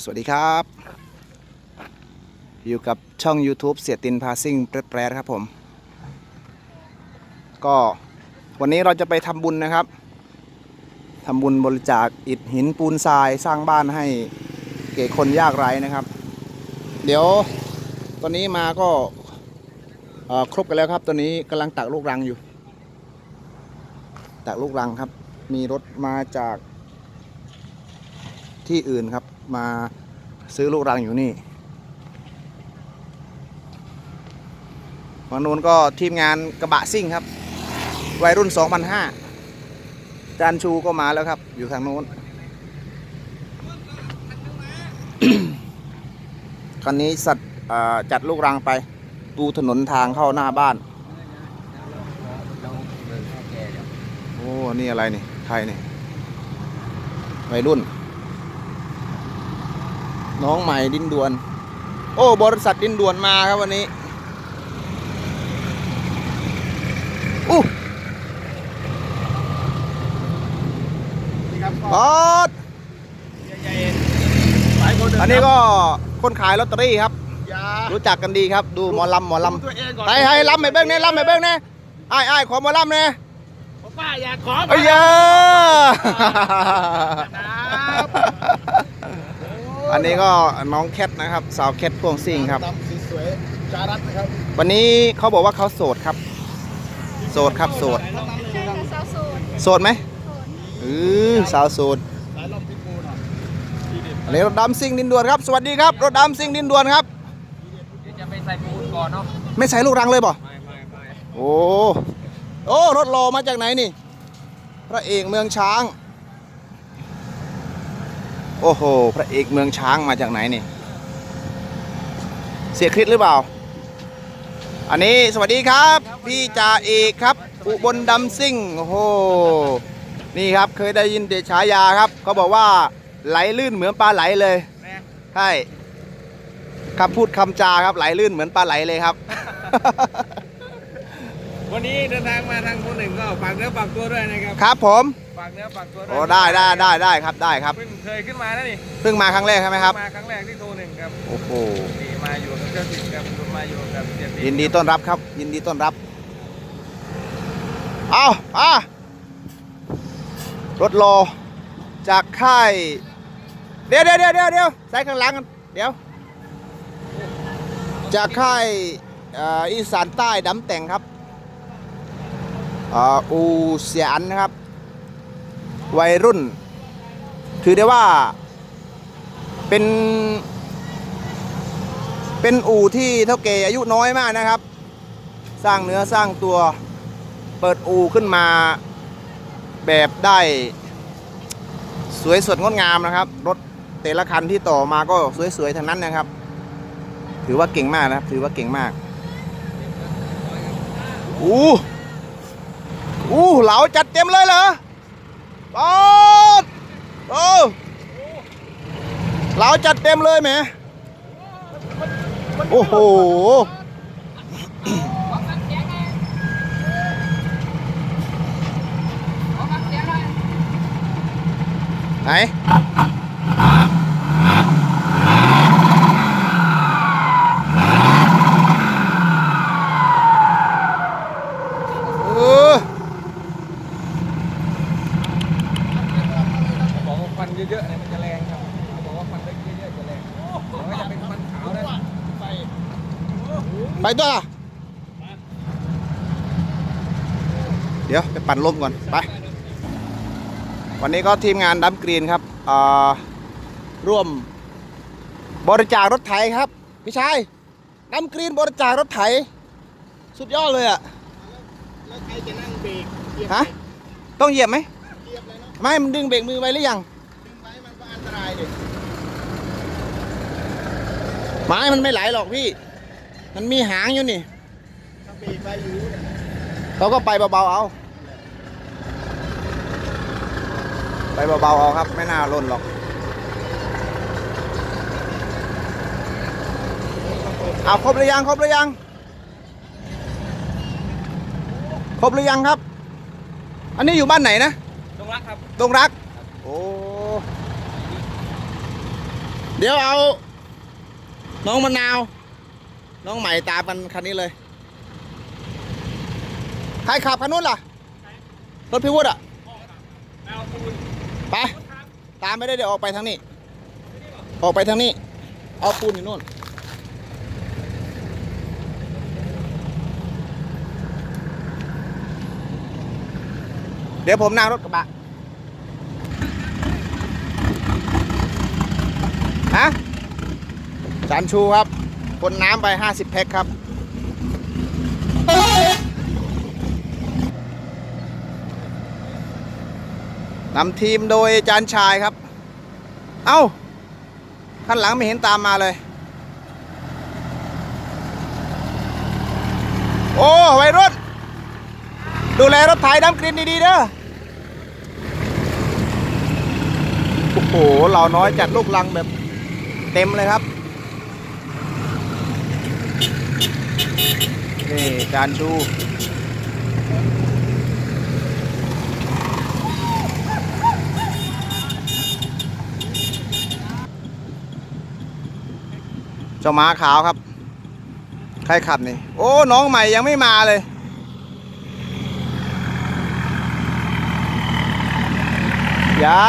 สวัสดีครับ อยู่กับช่อง YouTube เสียตินพาซิ่งแปรๆครับผม ก็วันนี้เราจะไปทำบุญนะครับทำบุญบริจาคอิฐหินปูนทรายสร้างบ้านให้เก่คนยากไร้นะครับ เดี๋ยวตอนนี้มาก็ครบกันแล้วครับตอนนี้กำลังตักลูกรังอยู่ ตักลูกรังครับ มีรถมาจากที่อื่นครับ มาซื้อลูกรังอยู่นี่ฝั่งนู้นก็ทีมงานกระบะซิ่งครับ วัยรุ่น 2005 จานชูก็มาแล้วครับ อยู่ทางโน้นคันนี้สัตว์จัดลูกรังไปปูถนนทางเข้าหน้าบ้าน โอ้ นี่อะไรนี่ ใครนี่ วัยรุ่น น้องใหม่ดินดวน โอ้บริษัทดินดวนมาครับวันนี้อู้บอสอันนี้ก็คนขายลอตเตอรี่ครับยารู้จักกันดีครับ ดูหมอลำหมอลตัวเองก่อนำให้ให้ลำไปเบ้งเนี่ยลำไปเบ้งเนี่ยไอ้ไอ้ายขอหมอลำเนี่ยป้าอยากขอไอ้ยาครับ อันนี้ก็น้องแคทนะครับสาวแคทพวงซิ่งครับ ดำสีสวยจารัตนะครับวันนี้เขาบอกว่าเขาโสดครับ โสดครับโสดทั้งนั้นเลยครับสาวโสดโสดไหมเออสาวโสดสายลมพิษบูหน่อยทีเด็ดอันนี้รถดำซิ่งดินด่วนครับ สวัสดีครับ รถดำซิ่งดินด่วนครับ เดี๋ยวจะไปใส่ปูนก่อนเนาะ ไม่ใส่ลูกรังเลยบ่ไม่ไม่ไม่โอ้โอ้รถรอมาจากไหนนี่ พระเอกเมืองช้าง โอ้โห พระเอกเมืองช้างมาจากไหนนี่ เสียคริสหรือเปล่า อันนี้สวัสดีครับ พี่จ่าเอกครับ อุบลดำซิ่ง โอ้โห นี่ครับเคยได้ยินเดชายาครับ เขาบอกว่าไหลลื่นเหมือนปลาไหลเลย ใช่คำพูดคำจาครับไหลลื่นเหมือนปลาไหลเลยครับ วันนี้เดินทางมาทางคนหนึ่งก็ฝากเนื้อฝากตัวด้วยนะครับครับผมฝากเนื้อฝากตัวด้วยโอ้ได้ได้ได้ได้ครับได้ครับเพิ่งเคยขึ้นมาแล้วนี่เพิ่งมาครั้งแรกใช่ไหมครับมาครั้งแรกที่โทรหนึ่งครับโอ้โหนี่มาอยู่กับเจ้าถิ่นครับมาอยู่กับเสียติยินดีต้อนรับครับ ยินดีต้อนรับเอาอะรถรอจากค่ายเดี๋ยวเดี๋ยวเดี๋ยวเดี๋ยวเดี๋ยวใส่ข้างหลังกันเดี๋ยว จากค่ายเอ่ออีสานใต้ดำแต่งครับเอูเสียนนะครับ วัยรุ่น ถือได้ว่าเป็น เป็นอู่ที่เท่าแก่อายุน้อยมากนะครับ สร้างเนื้อสร้างตัวเปิดอู่ขึ้นมาแบบได้สวยสดงดงามนะครับ รถแต่ละคันที่ต่อมาก็สวยๆทั้งนั้นนะครับ ถือว่าเก่งมากนะครับ ถือว่าเก่งมากอู้ อู้เหลาจัดเต็มเลยเหรอปอดโอ้เหลาจัดเต็มเลยแหมโอ้โหไหน เออ บอกว่าควันเยอะๆเนี่ยมันจะแรงครับเขาบอกว่าควันเยอะๆจะแรงมันก็จะเป็นควันขาวนะไฟ ไป ตัวล่ะ เดี๋ยวไปปั่นลมก่อน ไป วันนี้ก็ทีมงานดัมกรีนครับอ่าร่วมบริจาครถไถครับ พี่ชายดัมกรีนบริจาครถไถ สุดยอดเลยอะแล้วใครจะนั่งเบรกเหยียบฮะต้องเหยียบไหมเหยียบเลยเนาะไม่มันดึงเบรกมือไว้หรือยังดึงไว้มันก็อันตรายดิไม้มันไม่ไหลหรอกพี่ มันมีหางอยู่นี่ถ้าเบรกไว้อยู่เนี่ยเขาก็ไปเบาๆเอา ไปเบาๆเอาครับ ไม่น่าล่นหรอก เอาครบหรือยังครบหรือยัง ครบหรือยังครับ อันนี้อยู่บ้านไหนนะตรงรักครับตรงรัก โอ้ เดี๋ยวเอา น้องมะนาว น้องใหม่ตามกันคันนี้เลย ใครขับคันนู้นล่ะ รถพี่วุฒิอะ ไป ตามไม่ได้เดี๋ยวออกไปทางนี้ ออกไปทางนี้ เอาปูนอยู่นู่น เดี๋ยวผมนั่งรถกระบะ ฮะจานชูครับ คนน้ำไป 50 แพ็คครับ นำทีมโดยจานชายครับ เอ้าข้างหลังไม่เห็นตามมาเลย โอ้วัยรุ่นดูแลรถไถดำกรีนดีๆเด้อโอ้โหเราน้อยจัดลูกลังแบบเต็มเลยครับ นี่จานชูเจ้าม้าขาวครับ ใครขับนี่ โอ้ น้องใหม่ยังไม่มาเลย อย่า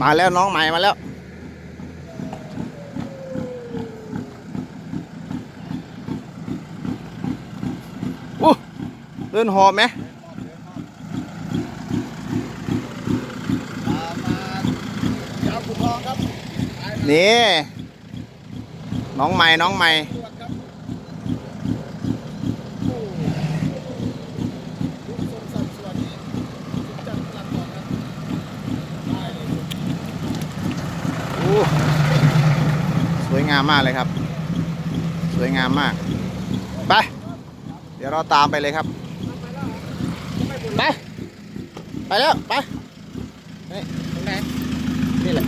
มาแล้วน้องใหม่มาแล้วอู้เดินหอบไหมนี่ น้องใหม่น้องใหม่ วยงามมากเลยครับ สวยงามมาก ไป เดี๋ยวเราตามไปเลยครับ ไป ไปแล้ว ไป นี่ตรงไหนนี่แหละ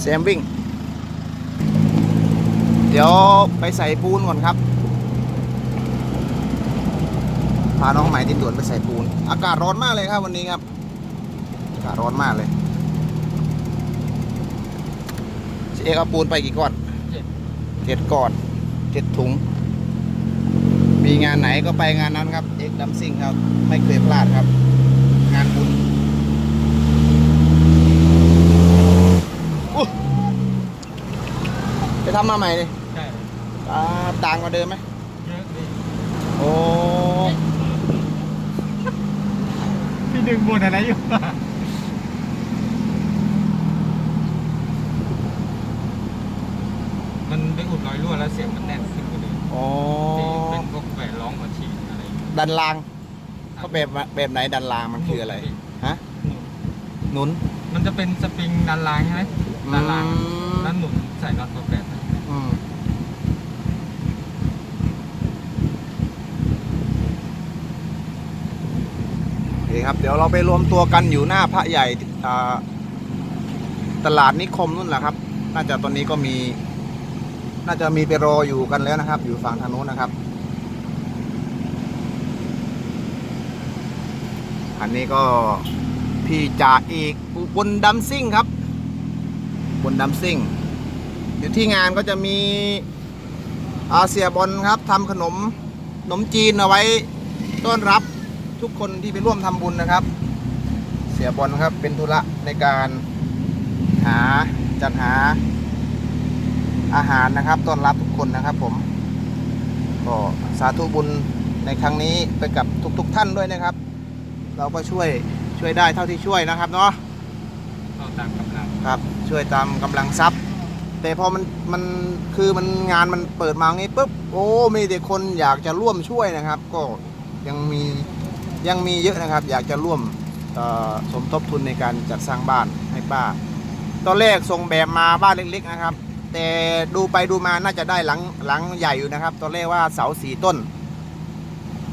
แซมวิ่ง เดี๋ยวไปใส่ปูนก่อนครับ พาน้องใหม่ติดด่วนไปใส่ปูน อากาศร้อนมากเลยครับวันนี้ครับ อากาศร้อนมากเลยเอกเอาปูนไปกี่ก้อนเจ็ดก้อนเจ็ดถุง มีงานไหนก็ไปงานนั้นครับ เอกดัมซิ่งครับ ไม่เคยพลาดครับ งานบุญอุ๊ยไปทำมาใหม่ดิใช่อ่าต่างกว่าเดิมไหมเยอะดิโอ้พี่ดึงบนอะไรอยู่ มันไปอุดรอยรั่วแล้วเสียงมันแน่นขึ้นกว่าเดิม โอ้ ที่เป็นพวกแหวนร้องมาฉีดอะไรอย่างเงี้ย ดันลางเขาแบบแบบไหนดันลางมันคืออะไรฮะหนุน มันจะเป็นสปริงดันรางใช่ไหมดันรางอืมแล้วหนุนใส่น็อตตัวแปดนะอืมโอเคครับเดี๋ยวเราไปรวมตัวกันอยู่หน้าพระใหญ่อ่าตลาดนิคมนู่นแหละครับ น่าจะตอนนี้ก็มี น่าจะมีไปรออยู่กันแล้วนะครับ อยู่ฝั่งทางโน้นนะครับ อันนี้ก็พี่จ่าเอกอุบลดัมซิ่งครับอุบนดัมซิ่งอยู่ที่งานก็จะมีอาเซียบอลครับทำขนมขนมจีนเอาไว้ต้อนรับทุกคนที่ไปร่วมทำบุญนะครับ เสียบอลครับเป็นธุระในการหาจัดหาอาหารนะครับต้อนรับทุกคนนะครับ ผมก็สาธุบุญในครั้งนี้ไปกับทุกๆทท่านด้วยนะครับ เราก็ช่วยช่วยได้เท่าที่ช่วยนะครับเนาะเข้าตามกำลังครับช่วยตามกำลังทรัพย์ แต่พอมันมันคือมันงานมันเปิดมางี้ปุ๊บโอ้มีแต่คนอยากจะร่วมช่วยนะครับ ก็ยังมียังมีเยอะนะครับ อยากจะร่วมเอ่อสมทบทุนในการจัดสร้างบ้านให้ป้า ตอนแรกส่งแบบมาบ้านเล็ก ๆนะครับ แต่ดูไปดูมาน่าจะได้หลังหลังใหญ่อยู่นะครับ ตอนแรกว่าเสาสี่ต้น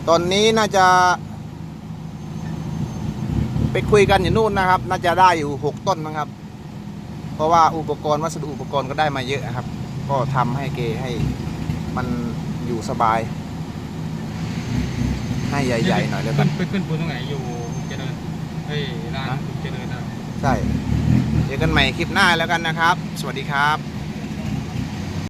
ตอนนี้น่าจะ ไปคุยกันอยู่นู่นนะครับ น่าจะได้อยู่หกต้นนะครับ เพราะว่าอุปกรณ์วัสดุอุปกรณ์ก็ได้มาเยอะนะครับ ก็ทำให้เกให้มันอยู่สบาย ให้ใหญ่ๆหน่อยแล้วกัขึ้นนไปขึ้นปูนตรงไหนอยู่เจริญเฮ้ยร้านเจริญนะใช่เจอกันใหม่คลิปหน้าแล้วกันนะครับ สวัสดีครับ